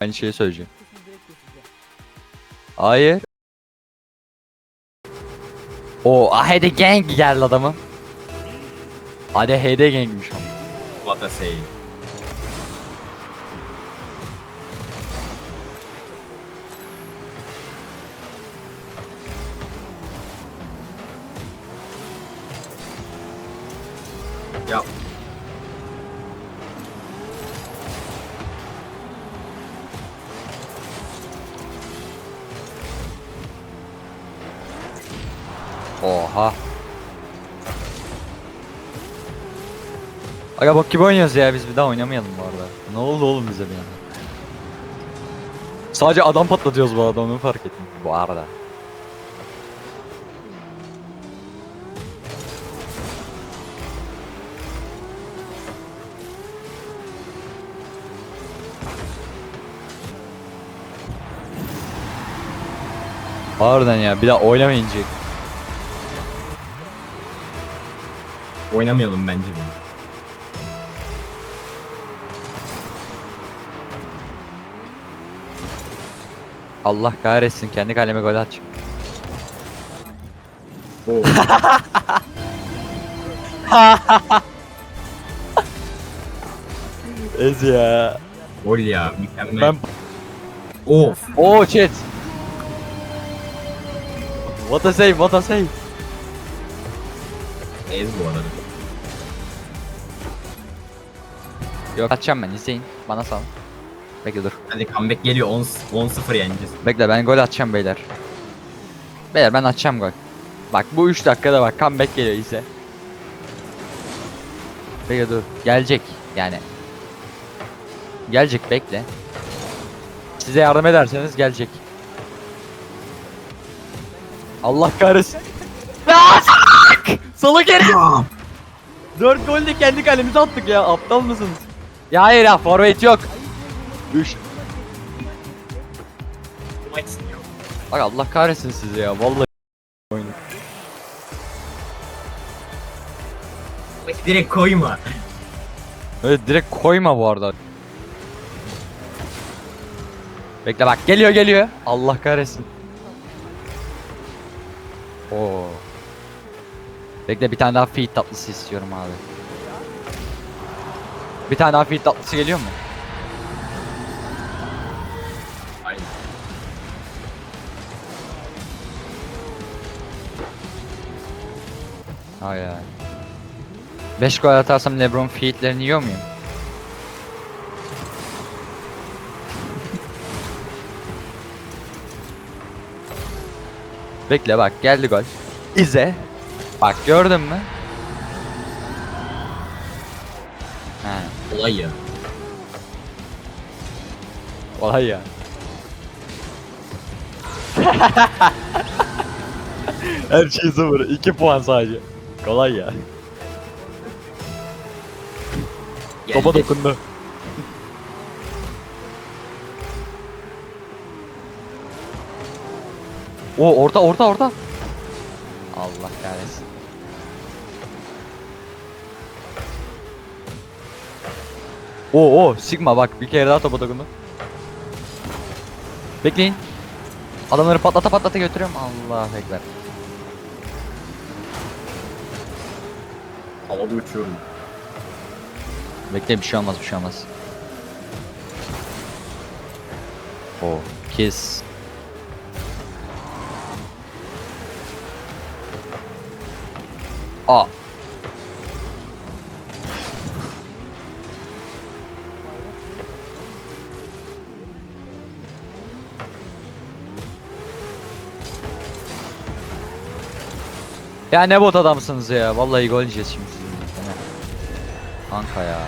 Aynı şeyi söyleyeceğim. Hayır. O Ahede Gang geldi adamım. Hadi HD Gang'miş ama. What a say. Oha. Aga bak gibi oynuyoruz ya biz bir daha oynamayalım bu arada. Ne oldu oğlum bize bir anda? Sadece adam patlatıyoruz bu arada onu fark ettim bu arada. Harbiden ya bir daha oynamayınca. Oynamayalım bence de. Allah kahretsin kendi kaleme gol atacağım. Oo. Ez ya. Gol ya mükemmel. Ben Of. Oo chat. What a save, what a save. Ez bu arada. Yok atacağım ben izleyin. Bana sal. Bekle dur. Hadi comeback geliyor 10 10-0 yeneceğiz. Bekle ben gol atacağım beyler. Beyler ben atacağım gol. Bak bu 3 dakikada bak comeback geliyor izle. Bekle dur. Gelecek yani. Gelecek bekle. Size yardım ederseniz gelecek. Allah kahretsin. Lan salak! Salak herif! 4 gol de kendi kalemize attık ya. Aptal mısınız? Ya hayır ya forvet yok. 3 Bak Allah kahretsin sizi ya vallahi oyunu. Direkt koyma. Öyle direkt koyma bu arada. Bekle bak geliyor geliyor. Allah kahretsin. Oo. Bekle bir tane daha feed tatlısı istiyorum abi. Bir tane daha feed tatlısı geliyor mu? Aynen. Hay hay. 5 gol atarsam LeBron feedlerini yiyor muyum? Bekle bak geldi gol. İze. Bak gördün mü? He. Olay ya. Olay ya. Her şey sıfır. 2 puan sadece. Kolay ya. Topa Geldi. dokundu. O orta orta orta. Allah kahretsin. O o Sigma bak bir kere daha topa dokundu. Bekleyin. Adamları patlata patlata götürüyorum. Allah ekber. Havada uçuyorum. Bekle bir şey olmaz bir şey olmaz. O kiss. Aa. Ya ne bot adamsınız ya. Vallahi gol yiyeceğiz şimdi sizin yüzünüzden ha. Kanka ya.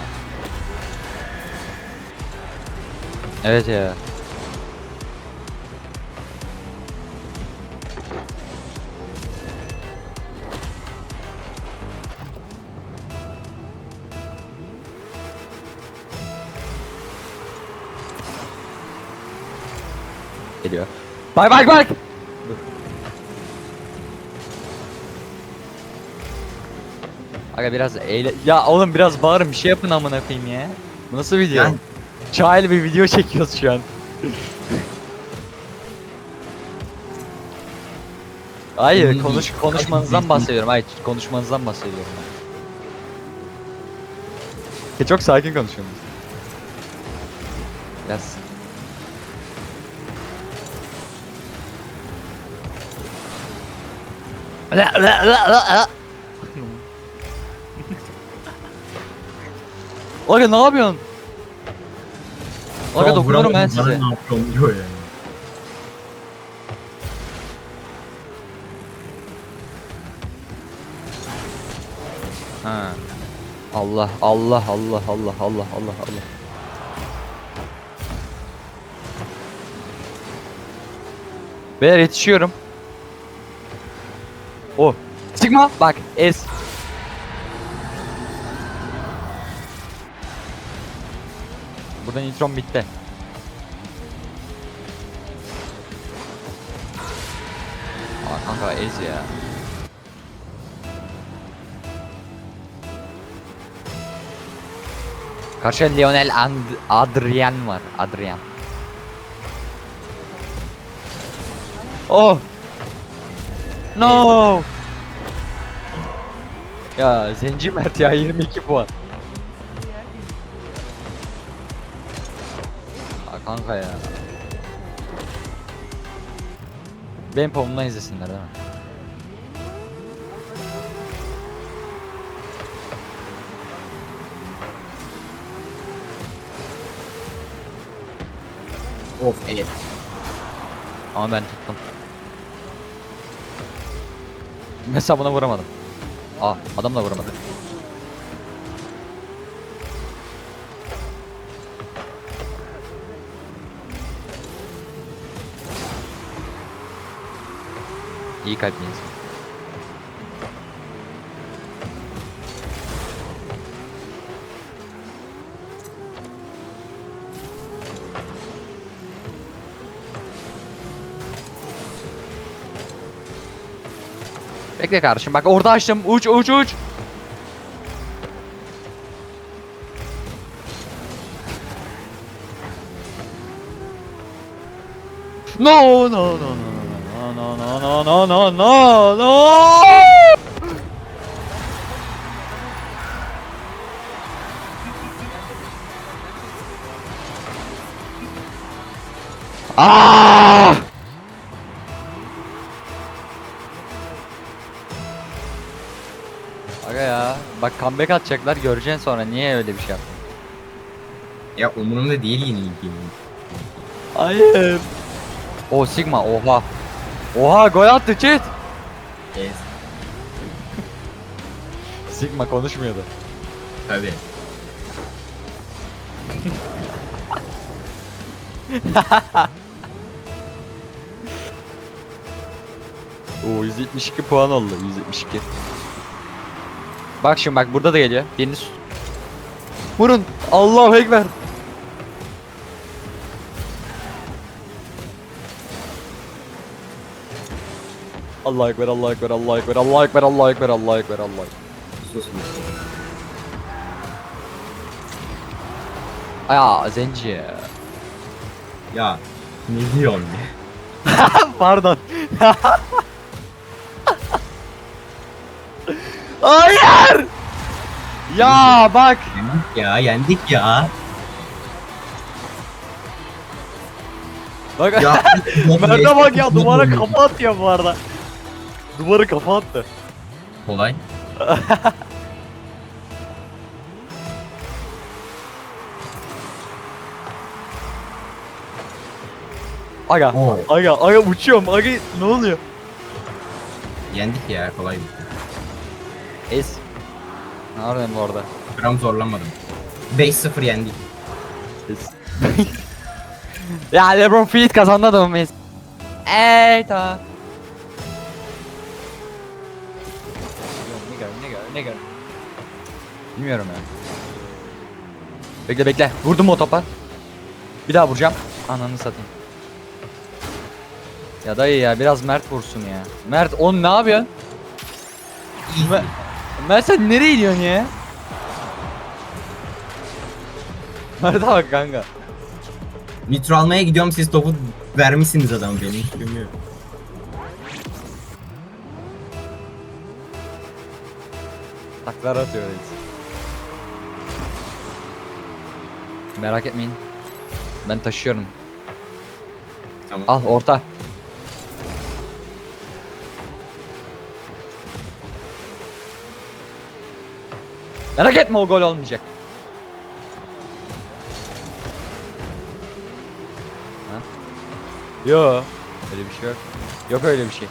Evet ya. Geliyor. Bak bak bak. Aga biraz eyle... Ya oğlum biraz bağırın bir şey yapın amına koyayım ya. Bu nasıl video? Yani- bir video çekiyoruz şu an. Hayır konuş konuşmanızdan bahsediyorum. Hayır konuşmanızdan bahsediyorum. E, çok sakin konuşuyorsunuz. Yaz. Aga ne yapıyorsun? Aga dokunurum ben size. Ne yapıyorum diyor yani. Ha. Allah Allah Allah Allah Allah Allah Allah. Beyler yetişiyorum. O. Çıkma. Bak es. Burada nitron bitti. Aa kanka ez ya. Karşı Lionel And Adrian var. Adrian. Oh. No. Ya Zenci Mert ya 22 puan. Kanka ya. Benim pomumdan izlesinler değil mi? Of evet. Ama ben tuttum. Mesela buna vuramadım. Aa adam da vuramadı. İyi kalpli insan. Bekle kardeşim bak orada açtım. Uç uç uç. No no no no no no no no no no no. Ah! Aga ya bak comeback atacaklar göreceksin sonra niye öyle bir şey yaptın? Ya umurumda değil yenilgi. Hayır. O Sigma oha. Oha gol attı chat. Evet. Sigma konuşmuyordu. Tabii. Oo 172 puan oldu 172. Bak şimdi bak burada da geliyor. Birini s- Vurun. Allahu ekber. Allahu ekber, Allahu ekber, Allahu ekber, Allahu ekber, Allahu ekber, Allahu ekber, Allahu ekber. Sus sus. Aya zenci. Ya ne diyorsun ya? Pardon. Hayır. Ya bak. Yendik ya yendik ya. Bak. Ya Mert'e bak ya duvara kafa atıyor bu arada. Duvarı kafa attı. Kolay. Aga. Oo. Aga aga uçuyorum. Aga ne oluyor? Yendik ya kolay. Es. Ne yapıyorsun bu arada? Gram zorlanmadım. 5-0 yendik. Es. ya LeBron Fleet kazandı adamım es. Ey ta. Nigga, nigga. Bilmiyorum ya. Bekle bekle. Vurdum o topa. Bir daha vuracağım. Ananı satayım. Ya dayı ya biraz Mert vursun ya. Mert on ne yapıyorsun? Mert, Mert sen nereye gidiyorsun ya? Mert'e bak kanka. Nitro almaya gidiyorum siz topu vermişsiniz adamı benim bilmiyorum. Taklar atıyor reis. Merak etmeyin. Ben taşıyorum. Tamam. Al orta. Merak etme o gol olmayacak. Ha? Yo. Öyle bir şey yok. Yok öyle bir şey.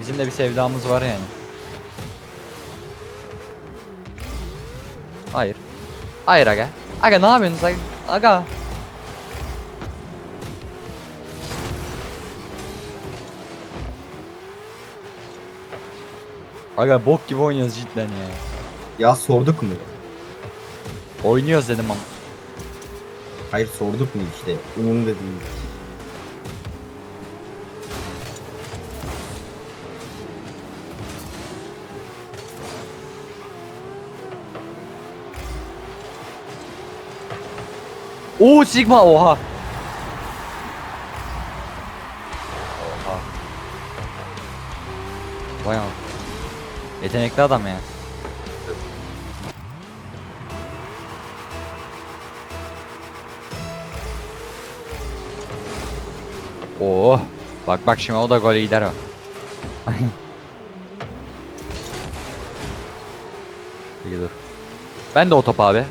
Bizim de bir sevdamız var yani. Hayır. Hayır aga. Aga ne yapıyorsunuz aga? Aga. Aga bok gibi oynuyoruz cidden ya. Ya sorduk mu? Oynuyoruz dedim ama. Hayır sorduk mu işte. Umurumda değil. Oo Sigma oha. Oha. Vay am- Yetenekli adam ya. Oo. Bak bak şimdi o da gole gider o. Ben de o top abi.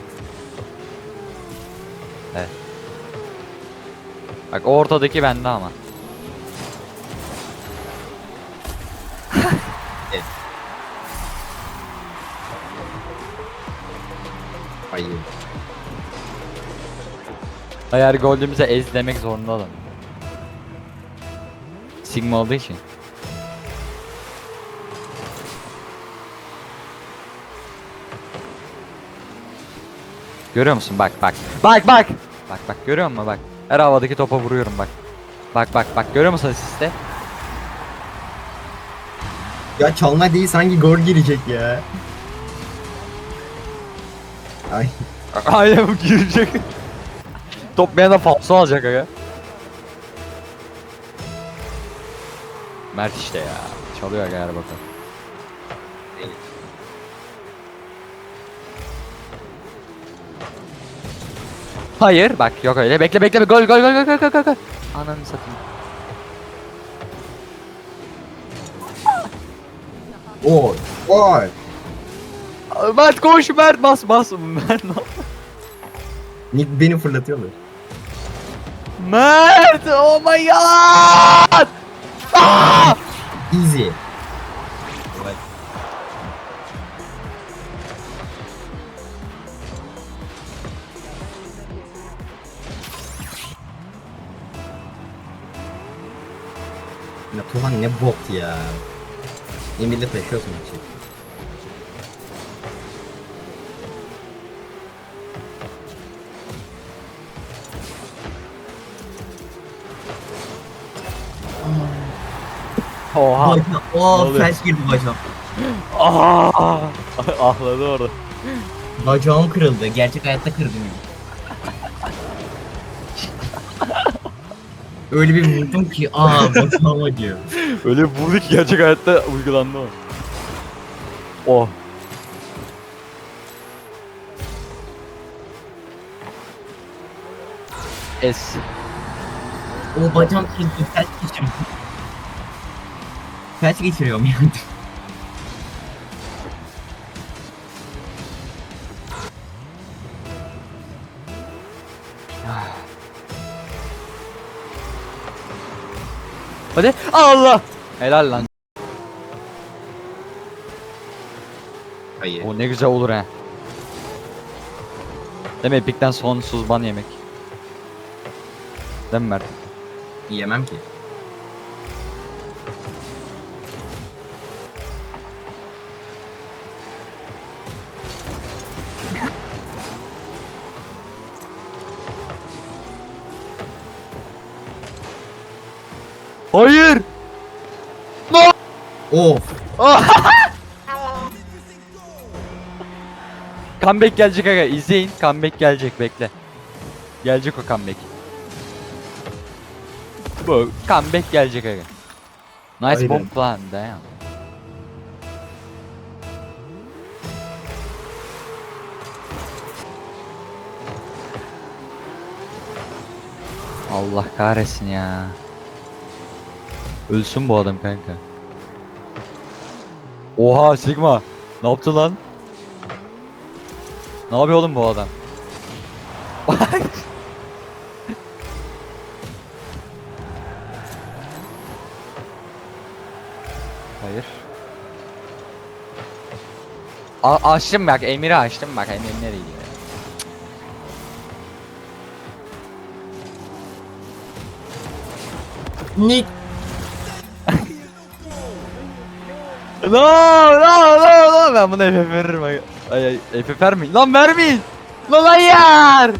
Bak ortadaki bende ama. Hayır. Eğer golümüze ez demek zorunda adam. Sigma olduğu için. Görüyor musun? Bak bak. Bak bak. Bak bak görüyor musun? Bak. Her havadaki topa vuruyorum bak. Bak bak bak görüyor musun asiste? Ya çalma değil sanki gol girecek ya. Ay. Aynen bu girecek. Top bir anda falso alacak aga. Mert işte ya. Çalıyor aga her bakalım. Hayır bak yok öyle. Bekle bekle gol gol gol gol gol gol gol. Ananı satayım. Gol. Gol. Mert koş Mert bas bas Mert. Nick beni fırlatıyorlar. Mert oh my god. Aa! Easy. Ya Tuhan ne bot ya. Emir'le taşıyorsun maçı. Oha. Ne Oo oluyor? felç girdi bacağım. Aa! Ahladı orada. Bacağım kırıldı. Gerçek hayatta kırdım ya. Öyle bir vurdum ki aa bacağım acıyor. Öyle vurdu ki gerçek hayatta uygulandı o. Oh. Es. O bacağım kırıldı. Felç geçiriyorum. Felç geçiriyorum yani. Hadi. Allah. Helal lan. Hayır. O ne güzel olur he. Değil mi? Epic'ten sonsuz ban yemek. Değil mi Mert? Yiyemem ki. Hayır. No. Of. Comeback gelecek aga. İzleyin. Comeback gelecek. Bekle. Gelecek o comeback. Bu comeback gelecek aga. Nice Aynen. bomb plan damn. Allah kahretsin ya. Ölsün bu adam kanka. Oha Sigma. Ne yaptı lan? Ne yapıyor oğlum bu adam? Hayır. A açtım bak Emir'i açtım bak Emir nereye gidiyor? Nick. No no no no. Ben buna FF veririm. Ay ay ay FF vermeyin. Lan vermeyin. Lan hayır